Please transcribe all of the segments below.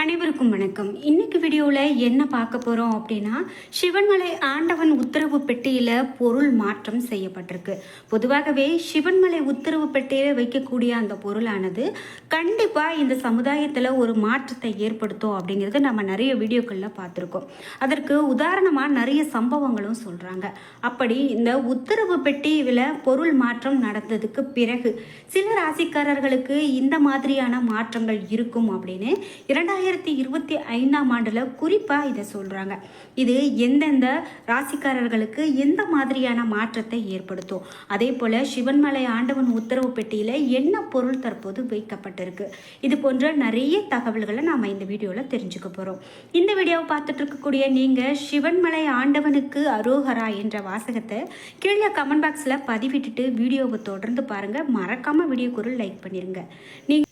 அனைவருக்கும் வணக்கம். இன்னைக்கு வீடியோவில் என்ன பார்க்க போகிறோம் அப்படின்னா சிவன்மலை ஆண்டவன் உத்தரவு பெட்டியில் பொருள் மாற்றம் செய்யப்பட்டிருக்கு. பொதுவாகவே சிவன்மலை உத்தரவு பெட்டியில் வைக்கக்கூடிய அந்த பொருளானது கண்டிப்பாக இந்த சமுதாயத்தில் ஒரு மாற்றத்தை ஏற்படுத்தும் அப்படிங்கிறது நம்ம நிறைய வீடியோக்களில் பார்த்துருக்கோம். அதற்கு உதாரணமாக நிறைய சம்பவங்களும் சொல்கிறாங்க அப்படி இந்த உத்தரவு பெட்டியில் பொருள் மாற்றம் நடந்ததுக்கு பிறகு சில ராசிக்காரர்களுக்கு இந்த மாதிரியான மாற்றங்கள் இருக்கும் அப்படின்னு இரண்டாயிரம் ரெண்டாயிரத்தி இருபத்தி ஐந்தாம் ஆண்டில் குறிப்பாக இதை சொல்கிறாங்க இது எந்தெந்த ராசிக்காரர்களுக்கு எந்த மாதிரியான மாற்றத்தை ஏற்படுத்தும்? அதே போல் சிவன்மலை ஆண்டவன் உத்தரவு பெட்டியில் என்ன பொருள் தற்போது வைக்கப்பட்டிருக்கு? இது போன்ற நிறைய தகவல்களை நாம் இந்த வீடியோவில் தெரிஞ்சுக்க போகிறோம் இந்த வீடியோவை பார்த்துட்டு இருக்கக்கூடிய நீங்கள் சிவன்மலை ஆண்டவனுக்கு அரோகரா என்ற வாசகத்தை கீழே கமெண்ட் பாக்ஸில் பதிவிட்டுட்டு வீடியோவை தொடர்ந்து பாருங்கள் மறக்காமல் வீடியோக்கு ஒரு லைக் பண்ணிடுங்க நீங்கள்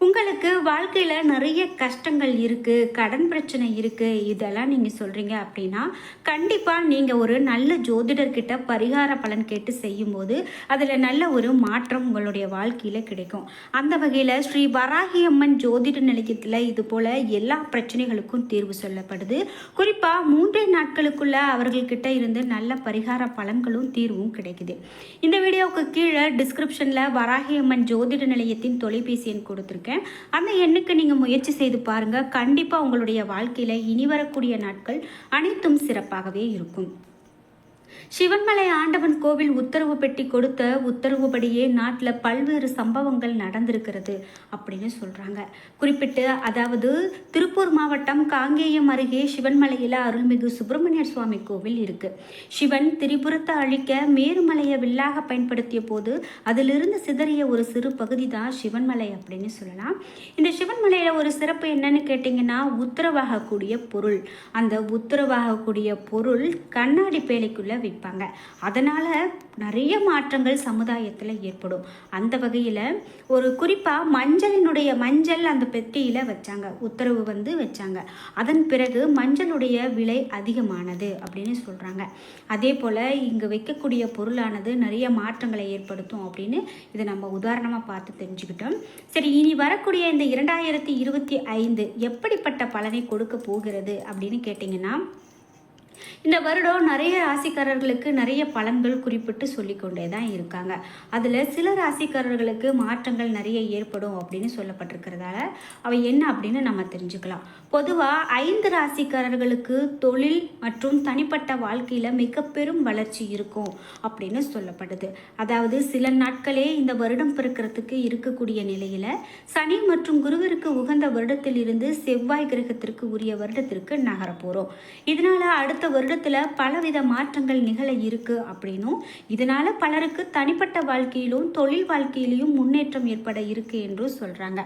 உங்களுக்கு வாழ்க்கையில் நிறைய கஷ்டங்கள் இருக்குது கடன் பிரச்சனை இருக்குது இதெல்லாம் நீங்கள் சொல்கிறீங்க அப்படின்னா கண்டிப்பாக நீங்கள் ஒரு நல்ல ஜோதிடர்கிட்ட பரிகார பலன் கேட்டு செய்யும்போது அதில் நல்ல ஒரு மாற்றம் உங்களுடைய வாழ்க்கையில் கிடைக்கும். அந்த வகையில் ஸ்ரீ வராகி அம்மன் ஜோதிட நிலையத்தில் இது போல் எல்லா பிரச்சனைகளுக்கும் தீர்வு சொல்லப்படுது. குறிப்பாக மூன்றே நாட்களுக்குள்ள அவர்கள்கிட்ட இருந்து நல்ல பரிகார பலன்களும் தீர்வும் கிடைக்குது. இந்த வீடியோவுக்கு கீழே டிஸ்கிரிப்ஷனில் வராகி அம்மன் ஜோதிட நிலையத்தின் தொலைபேசி எண் கொடுத்துருக்கு கொடுத்துருக்கேன் அந்த எண்ணுக்கு நீங்கள் முயற்சி செய்து பாருங்கள் கண்டிப்பாக உங்களுடைய வாழ்க்கையில் இனி வரக்கூடிய நாட்கள் அனைத்தும் சிறப்பாகவே இருக்கும். சிவன்மலை ஆண்டவன் கோவில் உத்தரவு பெட்டி கொடுத்த உத்தரவுபடியே நாட்டில் பல்வேறு சம்பவங்கள் நடந்திருக்கிறது அப்படின்னு சொல்கிறாங்க குறிப்பிட்டு அதாவது திருப்பூர் மாவட்டம் காங்கேயம் அருகே சிவன்மலையில் அருள்மிகு சுப்பிரமணியர் சுவாமி கோவில் இருக்குது சிவன் திரிபுரத்தை அழிக்க மேருமலையை வில்லாக பயன்படுத்திய போது அதிலிருந்து சிதறிய ஒரு சிறு பகுதி தான் சிவன்மலை அப்படின்னு சொல்லலாம். இந்த சிவன்மலையில் ஒரு சிறப்பு என்னன்னு கேட்டிங்கன்னா உத்தரவாகக்கூடிய பொருள். அந்த உத்தரவாகக்கூடிய பொருள் கண்ணாடி பேழைக்குள்ளே வைப்பாங்க அதனால் நிறைய மாற்றங்கள் சமுதாயத்தில் ஏற்படும். அந்த வகையில் ஒரு குறிப்பாக மஞ்சளினுடைய மஞ்சள் அந்த பெட்டியில் வச்சாங்க. உத்தரவு வந்து வச்சாங்க. அதன் பிறகு மஞ்சளுடைய விலை அதிகமானது அப்படின்னு சொல்கிறாங்க அதே போல் இங்கே வைக்கக்கூடிய பொருளானது நிறைய மாற்றங்களை ஏற்படுத்தும் அப்படின்னு இதை நம்ம உதாரணமாக பார்த்து தெரிஞ்சுக்கிட்டோம். சரி இனி வரக்கூடிய இந்த இரண்டாயிரத்தி இருபத்தி ஐந்து எப்படிப்பட்ட பலனை கொடுக்க போகிறது அப்படின்னு கேட்டிங்கன்னா இந்த வருடம் நிறைய ராசிக்காரர்களுக்கு நிறைய பலன்கள் குறிப்பிட்டு சொல்லிக்கொண்டே தான் இருக்காங்க. அதில் சில ராசிக்காரர்களுக்கு மாற்றங்கள் நிறைய ஏற்படும் அப்படின்னு சொல்லப்பட்டிருக்கிறதால அவை என்ன அப்படின்னு நம்ம தெரிஞ்சுக்கலாம். பொதுவாக ஐந்து ராசிக்காரர்களுக்கு தொழில் மற்றும் தனிப்பட்ட வாழ்க்கையில் மிக பெரும் வளர்ச்சி இருக்கும் அப்படின்னு சொல்லப்படுது. அதாவது சில நாட்களே இந்த வருடம் பிறக்கிறதுக்கு இருக்கக்கூடிய நிலையில் சனி மற்றும் குருவிற்கு உகந்த வருடத்தில் இருந்து செவ்வாய் கிரகத்திற்கு உரிய வருடத்திற்கு நகரப்போகிறோம் இதனால் இதனால அடுத்த வருடத்தில் பலவித மாற்றங்கள் நிகழ இருக்குது அப்படின்னும் இதனால் பலருக்கு தனிப்பட்ட வாழ்க்கையிலும் தொழில் வாழ்க்கையிலையும் முன்னேற்றம் ஏற்பட இருக்கு என்றும் சொல்கிறாங்க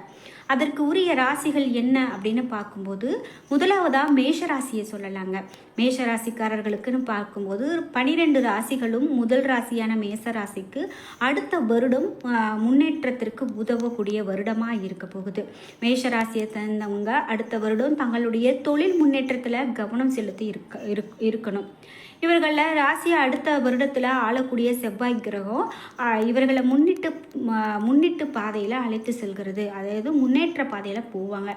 அதற்கு உரிய ராசிகள் என்ன அப்படின்னு பார்க்கும்போது முதலாவதாக மேஷ ராசியை சொல்லலாங்க. மேஷ ராசிக்காரர்களுக்குன்னு பார்க்கும்போது பனிரெண்டு ராசிகளும் முதல் ராசியான மேச ராசிக்கு அடுத்த வருடம் முன்னேற்றத்திற்கு உதவக்கூடிய வருடமாக இருக்க போகுது. மேஷ ராசியை சேர்ந்தவங்க அடுத்த வருடம் தங்களுடைய தொழில் முன்னேற்றத்தில் கவனம் செலுத்தி இருக்க இருக்- இருக்கணும். இவர்களில் ராசியை அடுத்த வருடத்தில் ஆளக்கூடிய செவ்வாய் கிரகம் இவர்களை முன்னிட்டு முன்னிட்டு பாதையில் அழைத்து செல்கிறது. அதாவது முன்னேற்ற பாதையில் போவாங்க.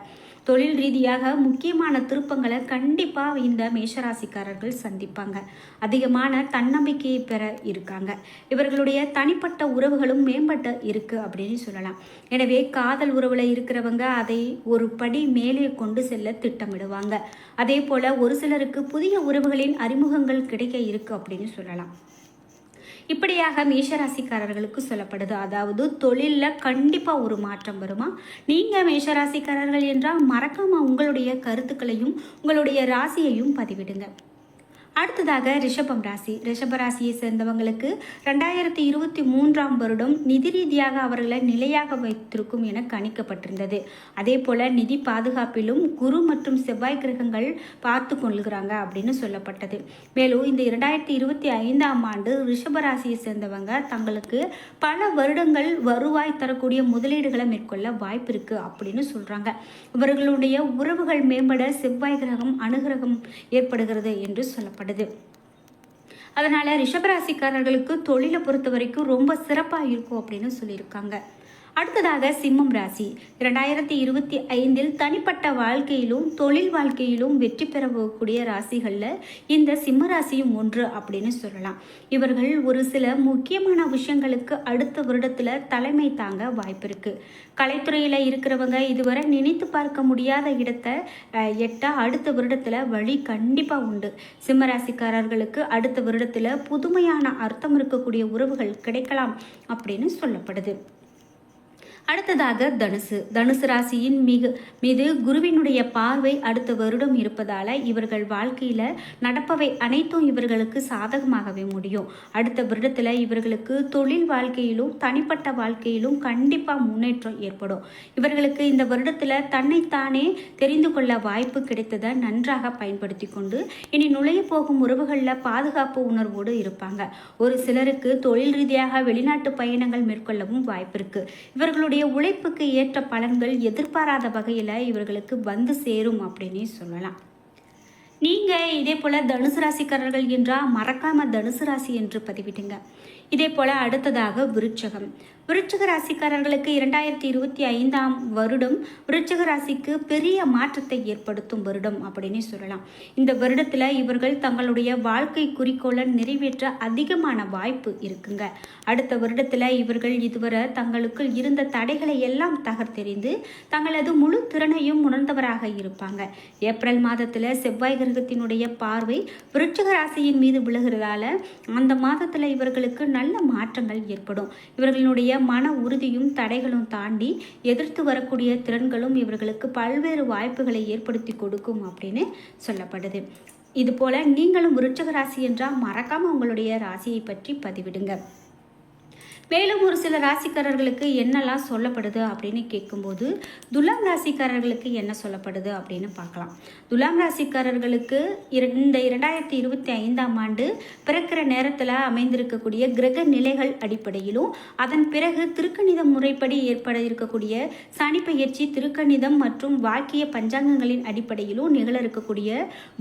தொழில் ரீதியாக முக்கியமான திருப்பங்களை கண்டிப்பாக இந்த மேஷராசிக்காரர்கள் சந்திப்பாங்க. அதிகமான தன்னம்பிக்கையை பெற இருக்காங்க. இவர்களுடைய தனிப்பட்ட உறவுகளும் மேம்பட்ட இருக்கு அப்படின்னு சொல்லலாம். எனவே காதல் உறவில் இருக்கிறவங்க அதை ஒரு படி மேலே கொண்டு செல்ல திட்டமிடுவாங்க. அதே போல ஒரு சிலருக்கு புதிய உறவுகளின் அறிமுகங்கள் கிடைக்க இருக்கு அப்படின்னு சொல்லலாம். இப்படியாக மேஷராசிக்காரர்களுக்கு சொல்லப்படுது. அதாவது தொழிலில் கண்டிப்பாக ஒரு மாற்றம் வருமா? நீங்கள் மேஷராசிக்காரர்கள் என்றால் மறக்காமல் உங்களுடைய கருத்துக்களையும் உங்களுடைய ராசியையும் பதிவிடுங்க. அடுத்ததாக ரிஷபம் ராசி. ரிஷப ராசியை சேர்ந்தவங்களுக்கு ரெண்டாயிரத்தி இருபத்தி மூன்றாம் வருடம் நிதி ரீதியாக அவர்களை நிலையாக வைத்திருக்கும் என கணிக்கப்பட்டிருந்தது. அதே போல நிதி பாதுகாப்பிலும் குரு மற்றும் செவ்வாய் கிரகங்கள் பார்த்து கொள்கிறாங்க அப்படின்னு சொல்லப்பட்டது. மேலும் இந்த இரண்டாயிரத்தி இருபத்தி ஐந்தாம் ஆண்டு ரிஷப ராசியை சேர்ந்தவங்க தங்களுக்கு பல வருடங்கள் வருவாய் தரக்கூடிய முதலீடுகளை மேற்கொள்ள வாய்ப்பு இருக்கு அப்படின்னு சொல்றாங்க. இவர்களுடைய உறவுகள் மேம்பட செவ்வாய் கிரகம் அனுகிரகம் ஏற்படுகிறது என்று சொல்லப்பட்டது. காணப்படுது. அதனால் ரிஷபராசிக்காரர்களுக்கு தொழிலை பொறுத்த வரைக்கும் ரொம்ப சிறப்பாக இருக்கும் அப்படின்னு சொல்லியிருக்காங்க. அடுத்ததாக சிம்மம் ராசி. இரண்டாயிரத்தி இருபத்தி ஐந்தில் தனிப்பட்ட வாழ்க்கையிலும் தொழில் வாழ்க்கையிலும் வெற்றி பெறக்கூடிய ராசிகளில் இந்த சிம்ம ராசியும் ஒன்று அப்படின்னு சொல்லலாம். இவர்கள் ஒரு சில முக்கியமான விஷயங்களுக்கு அடுத்த வருடத்தில் தலைமை தாங்க வாய்ப்பு இருக்கு. கலைத்துறையில் இருக்கிறவங்க இதுவரை நினைத்து பார்க்க முடியாத இடத்தை எட்ட அடுத்த வருடத்தில் வழி கண்டிப்பாக உண்டு. சிம்ம ராசிக்காரர்களுக்கு அடுத்த வருடத்தில் புதுமையான அர்த்தம் இருக்கக்கூடிய உறவுகள் கிடைக்கலாம் அப்படின்னு சொல்லப்படுது. அடுத்ததாக தனுசு. தனுசு ராசியின் மிகு மீது குருவினுடைய பார்வை அடுத்த வருடம் இருப்பதால் இவர்கள் வாழ்க்கையில் நடப்பவை அனைத்தும் இவர்களுக்கு சாதகமாகவே முடியும். அடுத்த வருடத்தில் இவர்களுக்கு தொழில் வாழ்க்கையிலும் தனிப்பட்ட வாழ்க்கையிலும் கண்டிப்பாக முன்னேற்றம் ஏற்படும். இவர்களுக்கு இந்த வருடத்தில் தன்னைத்தானே தெரிந்து கொள்ள வாய்ப்பு கிடைத்ததை நன்றாக பயன்படுத்தி கொண்டு இனி நுழைய போகும் உறவுகளில் பாதுகாப்பு உணர்வோடு இருப்பாங்க. ஒரு சிலருக்கு தொழில் ரீதியாக வெளிநாட்டு பயணங்கள் மேற்கொள்ளவும் வாய்ப்பு இருக்குது இவர்களுடைய உழைப்புக்கு ஏற்ற பலன்கள் எதிர்பாராத வகையில் இவர்களுக்கு வந்து சேரும் அப்படின்னே சொல்லலாம். நீங்கள் இதே போல் தனுசு ராசிக்காரர்கள் என்றால் மறக்காம தனுசு ராசி என்று பதிவிட்டுங்க இதே போல் அடுத்ததாக விருட்சகம் விருச்சிக ராசிக்காரர்களுக்கு இரண்டாயிரத்தி இருபத்தி ஐந்தாம் வருடம் விருச்சிக ராசிக்கு பெரிய மாற்றத்தை ஏற்படுத்தும் வருடம் அப்படின்னு சொல்லலாம். இந்த வருடத்தில் இவர்கள் தங்களுடைய வாழ்க்கை குறிக்கோளை நிறைவேற்ற அதிகமான வாய்ப்பு இருக்குங்க. அடுத்த வருடத்தில் இவர்கள் இதுவரை தங்களுக்குள் இருந்த தடைகளை எல்லாம் தகர்த்தெறிந்து தங்களது முழு திறனையும் உணர்ந்தவராக இருப்பாங்க. ஏப்ரல் மாதத்தில் செவ்வாய் கிரகத்தினுடைய பார்வை விருச்சிக ராசியின் மீது விழுகிறதால அந்த மாதத்தில் இவர்களுக்கு நல்ல மாற்றங்கள் ஏற்படும். இவர்களுடைய மன உறுதியும் தடைகளும் தாண்டி எதிர்த்து வரக்கூடிய திறன்களும் இவர்களுக்கு பல்வேறு வாய்ப்புகளை ஏற்படுத்தி கொடுக்கும் அப்படின்னு சொல்லப்படுது. இது போல நீங்களும் விருட்சக ராசி என்றால் மறக்காம உங்களுடைய ராசியை பற்றி பதிவிடுங்க. மேலும் ஒரு சில ராசிக்காரர்களுக்கு என்னெல்லாம் சொல்லப்படுது அப்படின்னு கேட்கும்போது துலாம் ராசிக்காரர்களுக்கு என்ன சொல்லப்படுது அப்படின்னு பார்க்கலாம். துலாம் ராசிக்காரர்களுக்கு இர- இந்த இரண்டாயிரத்தி இருபத்தி ஐந்தாம் ஆண்டு பிறக்கிற நேரத்தில் அமைந்திருக்கக்கூடிய கிரக நிலைகள் அடிப்படையிலும் அதன் பிறகு திருக்கணிதம் முறைப்படி ஏற்பட இருக்கக்கூடிய சனி பயிற்சி திருக்கணிதம் மற்றும் வாக்கிய பஞ்சாங்கங்களின் அடிப்படையிலும் நிகழ இருக்கக்கூடிய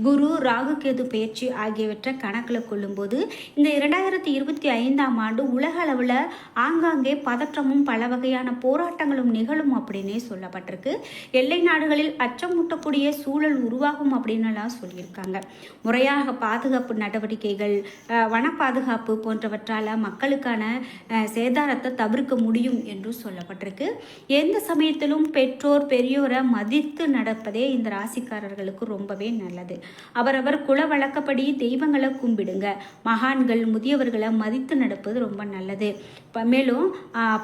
குரு ராகு கேது பெயர்ச்சி ஆகியவற்றை கணக்கில் கொள்ளும்போது இந்த இரண்டாயிரத்தி இருபத்தி ஐந்தாம் ஆண்டு உலக அளவில் ஆங்காங்கே பதற்றமும் பல வகையான போராட்டங்களும் நிகழும் அப்படின்னே சொல்லப்பட்டிருக்கு. எல்லை நாடுகளில் அச்சமூட்டக்கூடிய சூழல் உருவாகும் அப்படின்னுலாம் சொல்லியிருக்காங்க. முறையாக பாதுகாப்பு நடவடிக்கைகள் அஹ், வன பாதுகாப்பு போன்றவற்றால் மக்களுக்கான அஹ், சேதாரத்தை தவிர்க்க முடியும் என்றும் சொல்லப்பட்டிருக்கு. எந்த சமயத்திலும் பெற்றோர் பெரியோரை மதித்து நடப்பதே இந்த ராசிக்காரர்களுக்கு ரொம்பவே நல்லது. அவரவர் குல வழக்கப்படி தெய்வங்களை கும்பிடுங்க. மகான்கள் முதியவர்களை மதித்து நடப்பது ரொம்ப நல்லது. மேலும்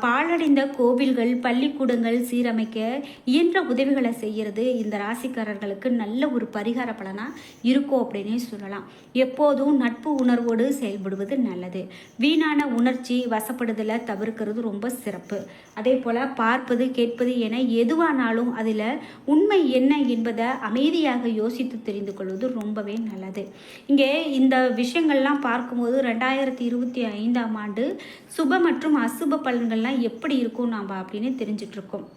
பாழடைந்த கோவில்கள் பள்ளிக்கூடங்கள் சீரமைக்க இயன்ற உதவிகளை செய்கிறது இந்த ராசிக்காரர்களுக்கு நல்ல ஒரு பரிகார பலனாக இருக்கும் அப்படின்னே சொல்லலாம். எப்போதும் நட்பு உணர்வோடு செயல்படுவது நல்லது. வீணான உணர்ச்சி வசப்படுதலை தவிர்க்கிறது ரொம்ப சிறப்பு. அதே போல் பார்ப்பது கேட்பது என எதுவானாலும் அதில் உண்மை என்ன என்பதை அமைதியாக யோசித்து தெரிந்து கொள்வது ரொம்பவே நல்லது. இங்கே இந்த விஷயங்கள்லாம் பார்க்கும்போது ரெண்டாயிரத்தி இருபத்தி ஐந்தாம் ஆண்டு சுப மற்றும் அசுப பலன்கள்லாம் எப்படி இருக்கும் நாம் அப்படின்னு தெரிஞ்சிட்ருக்கோம்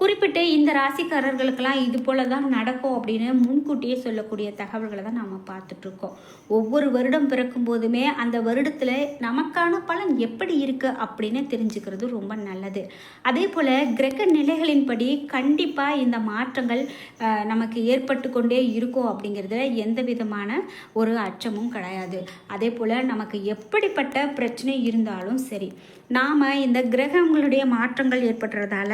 குறிப்பிட்டு இந்த ராசிக்காரர்களுக்கெல்லாம் இது போல தான் நடக்கும் அப்படின்னு முன்கூட்டியே சொல்லக்கூடிய தகவல்களை தான் நாம் பார்த்துட்ருக்கோம் ஒவ்வொரு வருடம் பிறக்கும் போதுமே அந்த வருடத்தில் நமக்கான பலன் எப்படி இருக்குது அப்படின்னு தெரிஞ்சுக்கிறது ரொம்ப நல்லது. அதே போல் கிரக நிலைகளின்படி கண்டிப்பாக இந்த மாற்றங்கள் நமக்கு ஏற்பட்டு கொண்டே இருக்கும் அப்படிங்கிறதுல எந்த விதமான ஒரு அச்சமும் கிடையாது. அதே போல் நமக்கு எப்படிப்பட்ட பிரச்சனை இருந்தாலும் சரி. நாம் இந்த கிரகங்களுடைய மாற்றங்கள் ஏற்படுறதால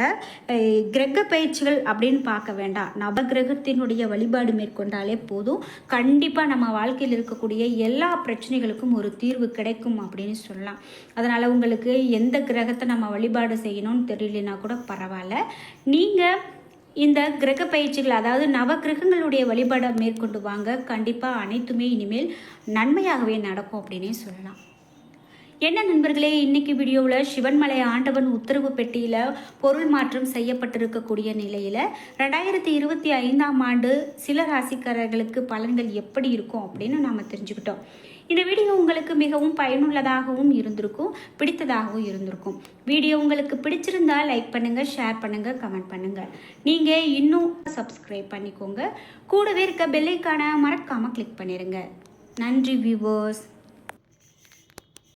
கிரக பயிற்சிகள் அப்படின்னு பார்க்க வேண்டாம். நவகிரகத்தினுடைய வழிபாடு மேற்கொண்டாலே போதும். கண்டிப்பாக நம்ம வாழ்க்கையில் இருக்கக்கூடிய எல்லா பிரச்சனைகளுக்கும் ஒரு தீர்வு கிடைக்கும் அப்படின்னு சொல்லலாம். அதனால் உங்களுக்கு எந்த கிரகத்தை நம்ம வழிபாடு செய்யணும்னு தெரியலனா கூட பரவாயில்ல. நீங்கள் இந்த கிரக பயிற்சிகள் அதாவது நவ கிரகங்களுடைய வழிபாடை மேற்கொண்டு வாங்க. கண்டிப்பாக அனைத்துமே இனிமேல் நன்மையாகவே நடக்கும் அப்படின்னே சொல்லலாம். என்ன நண்பர்களே இன்னைக்கு வீடியோவில் சிவன்மலை ஆண்டவன் உத்தரவு பெட்டியில் பொருள் மாற்றம் செய்யப்பட்டிருக்கக்கூடிய நிலையில் ரெண்டாயிரத்தி இருபத்தி ஐந்தாம் ஆண்டு சில ராசிக்காரர்களுக்கு பலன்கள் எப்படி இருக்கும் அப்படின்னு நாம் தெரிஞ்சுக்கிட்டோம். இந்த வீடியோ உங்களுக்கு மிகவும் பயனுள்ளதாகவும் இருந்திருக்கும் பிடித்ததாகவும் இருந்திருக்கும். வீடியோ உங்களுக்கு பிடிச்சிருந்தா லைக் பண்ணுங்கள் ஷேர் பண்ணுங்கள் கமெண்ட் பண்ணுங்கள் நீங்கள் இன்னும் சப்ஸ்கிரைப் பண்ணிக்கோங்க. கூடவே இருக்க பெல்லைக்கான மறக்காமல் கிளிக் பண்ணிடுங்க நன்றி வியூவர்ஸ்